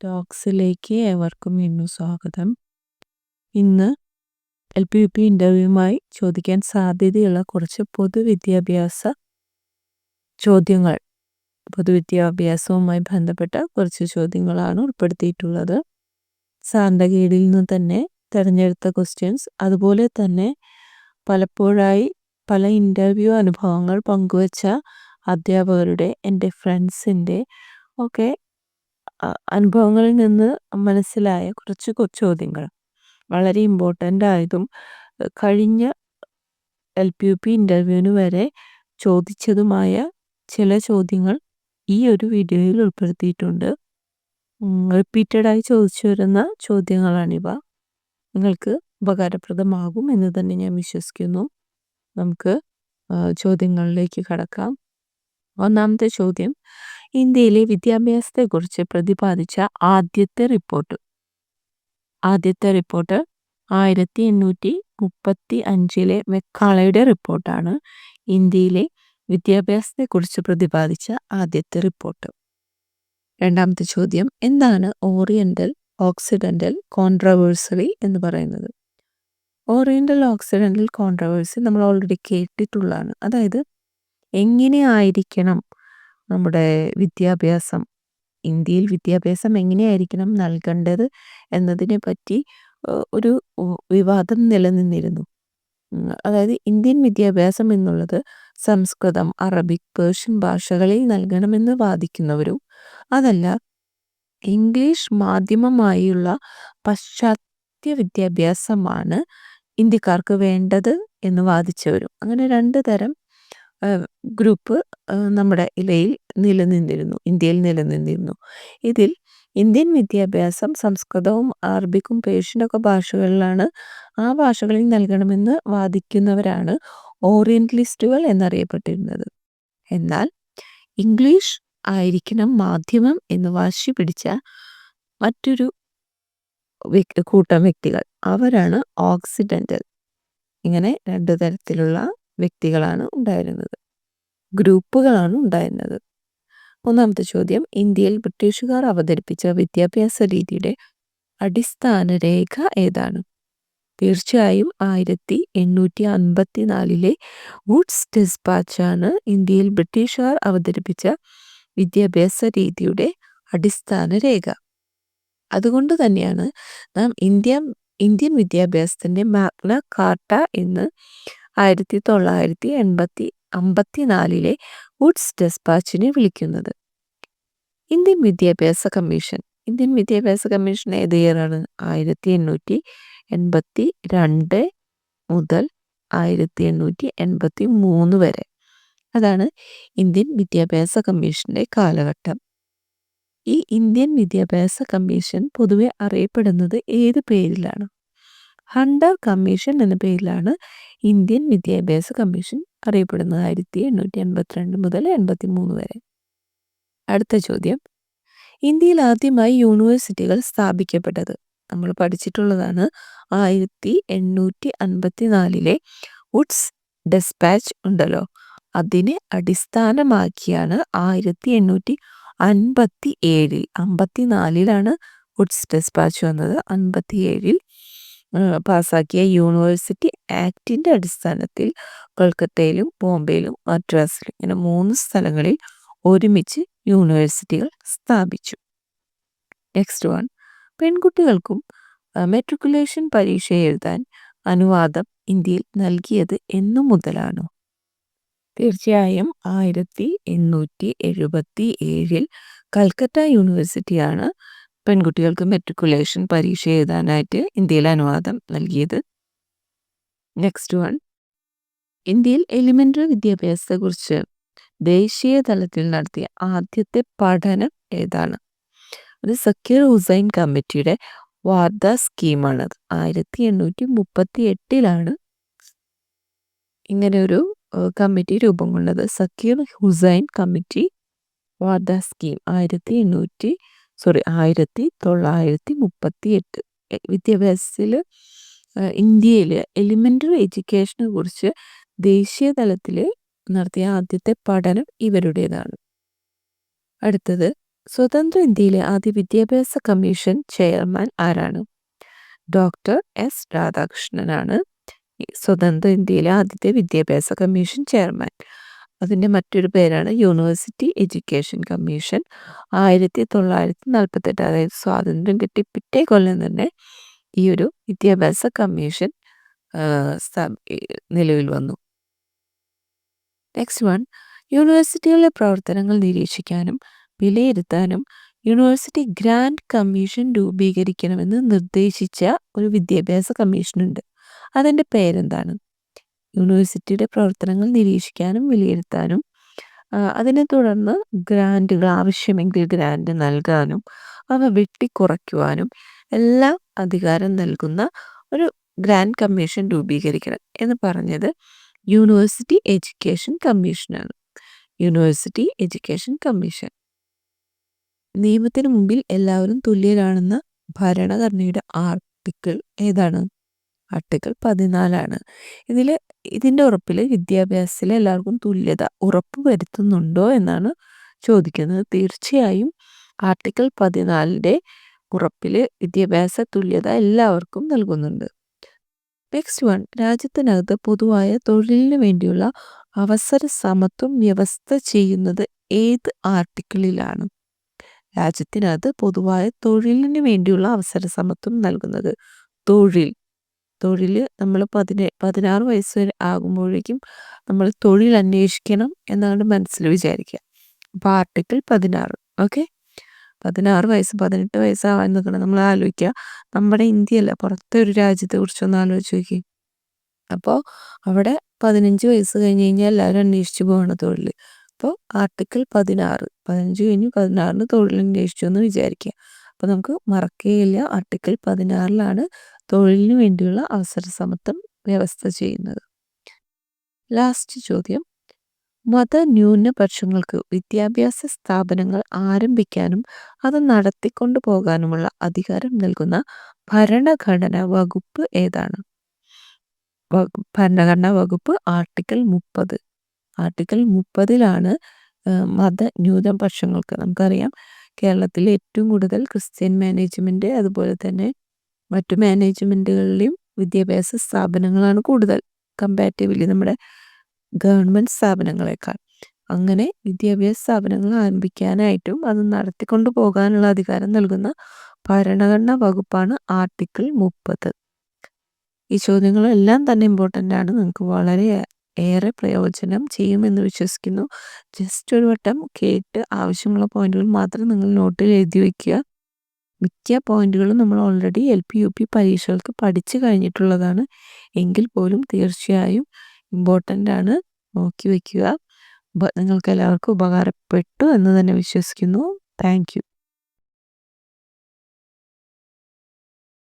ടോക്സിലേക്ക് ഏവർക്കും വീണ്ടും സ്വാഗതം. ഇന്ന് എൽ പി യു പി ഇന്റർവ്യൂവുമായി ചോദിക്കാൻ സാധ്യതയുള്ള കുറച്ച് പൊതുവിദ്യാഭ്യാസ ചോദ്യങ്ങൾ. പൊതുവിദ്യാഭ്യാസവുമായി ബന്ധപ്പെട്ട കുറച്ച് ചോദ്യങ്ങളാണ് ഉൾപ്പെടുത്തിയിട്ടുള്ളത്. സാറിന്റെ കീഴിൽ നിന്ന് തന്നെ തിരഞ്ഞെടുത്ത ക്വസ്റ്റ്യൻസ് അതുപോലെ തന്നെ പലപ്പോഴായി പല ഇന്റർവ്യൂ അനുഭവങ്ങൾ പങ്കുവച്ച അധ്യാപകരുടെ എന്റെ ഫ്രണ്ട്സിന്റെ ഒക്കെ അനുഭവങ്ങളിൽ നിന്ന് മനസ്സിലായ കുറച്ച് ചോദ്യങ്ങൾ. വളരെ ഇമ്പോർട്ടന്റ് ആയതും കഴിഞ്ഞ എൽ പി യു പി ഇന്റർവ്യൂവിന് വരെ ചോദിച്ചതുമായ ചില ചോദ്യങ്ങൾ ഈ ഒരു വീഡിയോയിൽ ഉൾപ്പെടുത്തിയിട്ടുണ്ട്. റിപ്പീറ്റഡായി ചോദിച്ചു വരുന്ന ചോദ്യങ്ങളാണിവ. നിങ്ങൾക്ക് ഉപകാരപ്രദമാകും എന്ന് തന്നെ ഞാൻ വിശ്വസിക്കുന്നു. നമുക്ക് ചോദ്യങ്ങളിലേക്ക് കടക്കാം. ഒന്നാമത്തെ ചോദ്യം ഇന്ത്യയിലെ വിദ്യാഭ്യാസത്തെക്കുറിച്ച് പ്രതിപാദിച്ച ആദ്യത്തെ റിപ്പോർട്ട്. ആദ്യത്തെ റിപ്പോർട്ട് ആയിരത്തി എണ്ണൂറ്റി മുപ്പത്തി അഞ്ചിലെ മെക്കാളയുടെ റിപ്പോർട്ടാണ് ഇന്ത്യയിലെ വിദ്യാഭ്യാസത്തെക്കുറിച്ച് പ്രതിപാദിച്ച ആദ്യത്തെ റിപ്പോർട്ട്. രണ്ടാമത്തെ ചോദ്യം എന്താണ് ഓറിയന്റൽ ഓക്സിഡന്റൽ കോൺട്രവേഴ്സറി എന്ന് പറയുന്നത്? ഓറിയന്റൽ ഓക്സിഡന്റൽ കോൺട്രവേഴ്സി നമ്മൾ ഓൾറെഡി കേട്ടിട്ടുള്ളതാണ്. അതായത് എങ്ങനെയായിരിക്കണം നമ്മുടെ വിദ്യാഭ്യാസം ഇന്ത്യയിൽ വിദ്യാഭ്യാസം എങ്ങനെയായിരിക്കണം നൽകേണ്ടത് എന്നതിനെ പറ്റി ഒരു വിവാദം നിലനിന്നിരുന്നു. അതായത് ഇന്ത്യൻ വിദ്യാഭ്യാസം എന്നുള്ളത് സംസ്കൃതം അറബിക് പേർഷ്യൻ ഭാഷകളിൽ നൽകണമെന്ന് വാദിക്കുന്നവരും അതല്ല ഇംഗ്ലീഷ് മാധ്യമമായുള്ള പാശ്ചാത്യ വിദ്യാഭ്യാസമാണ് ഇന്ത്യക്കാർക്ക് വേണ്ടത് എന്ന് വാദിച്ചവരും. അങ്ങനെ രണ്ട് തരം ഗ്രൂപ്പ് നമ്മുടെ ഇലയിൽ നിലനിന്നിരുന്നു ഇന്ത്യയിൽ നിലനിന്നിരുന്നു. ഇതിൽ ഇന്ത്യൻ വിദ്യാഭ്യാസം സംസ്കൃതവും അറബിക്കും പേർഷ്യനൊക്കെ ഭാഷകളിലാണ് ആ ഭാഷകളിൽ നൽകണമെന്ന് വാദിക്കുന്നവരാണ് ഓറിയന്റലിസ്റ്റുകൾ എന്നറിയപ്പെട്ടിരുന്നത്. എന്നാൽ ഇംഗ്ലീഷ് ആയിരിക്കണം മാധ്യമം എന്ന് വാശി പിടിച്ച മറ്റൊരു കൂട്ടം വ്യക്തികൾ. അവരാണ് ഓക്സിഡന്റൽ ഇങ്ങനെ രണ്ടു തരത്തിലുള്ള വ്യക്തികളാണ് ഉണ്ടായിരുന്നത്. ഗ്രൂപ്പുകളാണ് ഉണ്ടായിരുന്നത്. ഒന്നാമത്തെ ചോദ്യം ഇന്ത്യയിൽ ബ്രിട്ടീഷുകാർ അവതരിപ്പിച്ച വിദ്യാഭ്യാസ രീതിയുടെ അടിസ്ഥാന രേഖ ഏതാണ്? തീർച്ചയായും ആയിരത്തി എണ്ണൂറ്റി അൻപത്തി നാലിലെ വുഡ്സ് ഡിസ്പാച്ചാണ് ഇന്ത്യയിൽ ബ്രിട്ടീഷുകാർ അവതരിപ്പിച്ച വിദ്യാഭ്യാസ രീതിയുടെ അടിസ്ഥാന രേഖ അതുകൊണ്ട് തന്നെയാണ് നാം ഇന്ത്യ ഇന്ത്യൻ വിദ്യാഭ്യാസത്തിന്റെ മാഗ്ന കാർട്ട എന്ന് ആയിരത്തി തൊള്ളായിരത്തി എൺപത്തി അമ്പത്തിനാലിലെ വുഡ്സ് ഡെസ്പാച്ചിനെ വിളിക്കുന്നത്. ഇന്ത്യൻ വിദ്യാഭ്യാസ കമ്മീഷൻ. ഇന്ത്യൻ വിദ്യാഭ്യാസ കമ്മീഷൻ ഏത് ഇയറാണ്? ആയിരത്തി എണ്ണൂറ്റി എൺപത്തി രണ്ട് മുതൽ ആയിരത്തി എണ്ണൂറ്റി എൺപത്തി മൂന്ന് വരെ. അതാണ് ഇന്ത്യൻ വിദ്യാഭ്യാസ കമ്മീഷന്റെ കാലഘട്ടം. ഈ ഇന്ത്യൻ വിദ്യാഭ്യാസ കമ്മീഷൻ പൊതുവെ അറിയപ്പെടുന്നത് ഏത് പേരിലാണ്? ഹണ്ടർ കമ്മീഷൻ എന്ന പേരിലാണ് ഇന്ത്യൻ വിദ്യാഭ്യാസ കമ്മീഷൻ അറിയപ്പെടുന്നത് ആയിരത്തി എണ്ണൂറ്റി എൺപത്തിരണ്ട് മുതൽ എൺപത്തി മൂന്ന് വരെ. അടുത്ത ചോദ്യം. ഇന്ത്യയിൽ ആദ്യമായി യൂണിവേഴ്സിറ്റികൾ സ്ഥാപിക്കപ്പെട്ടത്. നമ്മൾ പഠിച്ചിട്ടുള്ളതാണ് ആയിരത്തി എണ്ണൂറ്റി അൻപത്തി നാലിലെ വുഡ്സ് ഡെസ്പാച്ച് ഉണ്ടല്ലോ. അതിനെ അടിസ്ഥാനമാക്കിയാണ് ആയിരത്തി എണ്ണൂറ്റി അൻപത്തി ഏഴിൽ അമ്പത്തി നാലിലാണ് വുഡ്സ് ഡെസ്പാച്ച് വന്നത്. അൻപത്തി ഏഴിൽ പാസാക്കിയ യൂണിവേഴ്സിറ്റി ആക്ടിന്റെ അടിസ്ഥാനത്തിൽ കൊൽക്കത്തയിലും ബോംബെയിലും മദ്രാസിലും ഇങ്ങനെ മൂന്ന് സ്ഥലങ്ങളിൽ ഒരുമിച്ച് യൂണിവേഴ്സിറ്റികൾ സ്ഥാപിച്ചു. നെക്സ്റ്റ് വൺ പെൺകുട്ടികൾക്കും മെട്രിക്കുലേഷൻ പരീക്ഷ എഴുതാൻ അനുവാദം ഇന്ത്യയിൽ നൽകിയത് എന്നു മുതലാണോ? തീർച്ചയായും ആയിരത്തി എണ്ണൂറ്റി എഴുപത്തി ഏഴിൽ കൽക്കട്ട യൂണിവേഴ്സിറ്റിയാണ് പെൺകുട്ടികൾക്ക് മെട്രിക്കുലേഷൻ പരീക്ഷ എഴുതാനായിട്ട് ഇന്ത്യയിൽ അനുവാദം നൽകിയത്. നെക്സ്റ്റ് വൺ ഇന്ത്യയിൽ എലിമെന്ററി വിദ്യാഭ്യാസത്തെക്കുറിച്ച് ദേശീയ തലത്തിൽ നടത്തിയ ആദ്യത്തെ പഠനം ഏതാണ്? അത് സക്കീർ ഹുസൈൻ കമ്മിറ്റിയുടെ വാർദ്ധ സ്കീമാണത് ആയിരത്തി എണ്ണൂറ്റി മുപ്പത്തി എട്ടിലാണ് ഇങ്ങനെ ഒരു കമ്മിറ്റി രൂപം കൊണ്ടത്. സക്കീർ ഹുസൈൻ കമ്മിറ്റി വാർദ്ധ സ്കീം ആയിരത്തി എണ്ണൂറ്റി സോറി ആയിരത്തി തൊള്ളായിരത്തി മുപ്പത്തി എട്ട് വിദ്യാഭ്യാസത്തിൽ ഇന്ത്യയിൽ എലിമെന്ററി എഡ്യൂക്കേഷനെ കുറിച്ച് ദേശീയ തലത്തിൽ നടത്തിയ ആദ്യത്തെ പഠനം ഇവരുടേതാണ്. അടുത്തത് സ്വതന്ത്ര ഇന്ത്യയിലെ ആദ്യ വിദ്യാഭ്യാസ കമ്മീഷൻ ചെയർമാൻ ആരാണ്? ഡോക്ടർ എസ് രാധാകൃഷ്ണനാണ് സ്വതന്ത്ര ഇന്ത്യയിലെ ആദ്യത്തെ വിദ്യാഭ്യാസ കമ്മീഷൻ ചെയർമാൻ. അതിന്റെ മറ്റൊരു പേരാണ് യൂണിവേഴ്സിറ്റി എഡ്യൂക്കേഷൻ കമ്മീഷൻ ആയിരത്തി തൊള്ളായിരത്തി നാൽപ്പത്തെട്ട് അതായത് സ്വാതന്ത്ര്യം കിട്ടി പിറ്റേ കൊല്ലം തന്നെ ഈ ഒരു വിദ്യാഭ്യാസ കമ്മീഷൻ നിലവിൽ വന്നു. നെക്സ്റ്റ് വൺ യൂണിവേഴ്സിറ്റികളിലെ പ്രവർത്തനങ്ങൾ നിരീക്ഷിക്കാനും വിലയിരുത്താനും യൂണിവേഴ്സിറ്റി ഗ്രാൻഡ് കമ്മീഷൻ രൂപീകരിക്കണമെന്ന് നിർദ്ദേശിച്ച ഒരു വിദ്യാഭ്യാസ കമ്മീഷനുണ്ട്. അതിന്റെ പേരെന്താണ്? യൂണിവേഴ്സിറ്റിയുടെ പ്രവർത്തനങ്ങൾ നിരീക്ഷിക്കാനും വിലയിരുത്താനും അതിനെ തുടർന്ന് ഗ്രാന്റുകൾ ആവശ്യമെങ്കിൽ ഗ്രാന്റ് നൽകാനും അവ വെട്ടിക്കുറയ്ക്കുവാനും എല്ലാം അധികാരം നൽകുന്ന ഒരു ഗ്രാൻഡ് കമ്മീഷൻ രൂപീകരിക്കണം എന്ന് പറഞ്ഞത് യൂണിവേഴ്സിറ്റി എഡ്യൂക്കേഷൻ കമ്മീഷനാണ്. University education commission. നിയമത്തിന് മുമ്പിൽ എല്ലാവരും തുല്യരാണെന്ന ഭരണഘടനയുടെ ആർട്ടിക്കിൾ ഏതാണ്? ആർട്ടിക്കിൾ പതിനാലാണ്. ഇതിൽ ഇതിന്റെ ഉറപ്പിൽ വിദ്യാഭ്യാസത്തിൽ എല്ലാവർക്കും തുല്യത ഉറപ്പ് വരുത്തുന്നുണ്ടോ എന്നാണ് ചോദിക്കുന്നത്. തീർച്ചയായും ആർട്ടിക്കിൾ പതിനാലിന്റെ ഉറപ്പിൽ വിദ്യാഭ്യാസ തുല്യത എല്ലാവർക്കും നൽകുന്നുണ്ട്. നെക്സ്റ്റ് വൺ രാജ്യത്തിനകത്ത് പൊതുവായ തൊഴിലിന് വേണ്ടിയുള്ള അവസര സമത്വം വ്യവസ്ഥ ചെയ്യുന്നത് ഏത് ആർട്ടിക്കിളിലാണ്? രാജ്യത്തിനകത്ത് പൊതുവായ തൊഴിലിന് വേണ്ടിയുള്ള അവസര സമത്വം നൽകുന്നത് തൊഴിൽ. തൊഴിൽ നമ്മൾ പതിനെ പതിനാറ് വയസ്സ് വരെ ആകുമ്പോഴേക്കും നമ്മൾ തൊഴിൽ അന്വേഷിക്കണം എന്നാണ് മനസ്സിൽ വിചാരിക്കുക. അപ്പോൾ ആർട്ടിക്കിൾ പതിനാറ് ഓക്കെ പതിനാറ് വയസ്സ് പതിനെട്ട് വയസ്സാവാൻ നിൽക്കണം നമ്മൾ ആലോചിക്കുക. നമ്മുടെ ഇന്ത്യയല്ല പുറത്തെ ഒരു രാജ്യത്തെ കുറിച്ചൊന്ന് ആലോചിച്ച് നോക്കി. അപ്പോൾ അവിടെ പതിനഞ്ച് വയസ്സ് കഴിഞ്ഞ് കഴിഞ്ഞാൽ എല്ലാവരും അന്വേഷിച്ച് പോകണം തൊഴിൽ. അപ്പോൾ ആർട്ടിക്കിൾ പതിനാറ് പതിനഞ്ച് കഴിഞ്ഞ് പതിനാറിന് തൊഴിൽ അന്വേഷിച്ചു എന്ന് വിചാരിക്കുക. അപ്പോൾ നമുക്ക് മറക്കുകയില്ല ആർട്ടിക്കിൾ പതിനാറിലാണ് തൊഴിലിന് വേണ്ടിയുള്ള അവസര സമത്വം വ്യവസ്ഥ ചെയ്യുന്നത്. ലാസ്റ്റ് ചോദ്യം. മതന്യൂനപക്ഷങ്ങൾക്ക് വിദ്യാഭ്യാസ സ്ഥാപനങ്ങൾ ആരംഭിക്കാനും അത് നടത്തിക്കൊണ്ടു പോകാനുമുള്ള അധികാരം നൽകുന്ന ഭരണഘടനാ വകുപ്പ് ഏതാണ്? ഭരണഘടനാ വകുപ്പ് ആർട്ടിക്കിൾ മുപ്പത്. ആർട്ടിക്കിൾ മുപ്പതിലാണ് മത ന്യൂനപക്ഷങ്ങൾക്ക് നമുക്കറിയാം. കേരളത്തിൽ ഏറ്റവും കൂടുതൽ ക്രിസ്ത്യൻ മാനേജ്മെന്റ് അതുപോലെ തന്നെ മറ്റു മാനേജ്മെന്റുകളിലെയും വിദ്യാഭ്യാസ സ്ഥാപനങ്ങളാണ് കൂടുതൽ കമ്പാരിറ്റീവ്ലി നമ്മുടെ ഗവൺമെന്റ് സ്ഥാപനങ്ങളെക്കാൾ. അങ്ങനെ വിദ്യാഭ്യാസ സ്ഥാപനങ്ങൾ ആരംഭിക്കാനായിട്ടും അത് നടത്തിക്കൊണ്ടു പോകാനുള്ള അധികാരം നൽകുന്ന ഭരണഘടന വകുപ്പാണ് ആർട്ടിക്കിൾ മുപ്പത്. ഈ ചോദ്യങ്ങളെല്ലാം തന്നെ ഇമ്പോർട്ടന്റ് ആണ്. നിങ്ങൾക്ക് വളരെ ഏറെ പ്രയോജനം ചെയ്യുമെന്ന് വിശ്വസിക്കുന്നു. ജസ്റ്റ് ഒരു വട്ടം കേട്ട് ആവശ്യമുള്ള പോയിന്റുകൾ മാത്രം നിങ്ങൾ നോട്ടിൽ എഴുതി വയ്ക്കുക. മിക്ക പോയിന്റുകളും നമ്മൾ already L P U P പരീക്ഷകൾക്ക് പഠിച്ചു കഴിഞ്ഞിട്ടുള്ളതാണ്. എങ്കിൽ പോലും തീർച്ചയായും ഇമ്പോർട്ടന്റ് ആണ് നോക്കി വയ്ക്കുക. നിങ്ങൾക്ക് എല്ലാവർക്കും ഉപകാരപ്പെട്ടു എന്ന് തന്നെ വിശ്വസിക്കുന്നു. താങ്ക്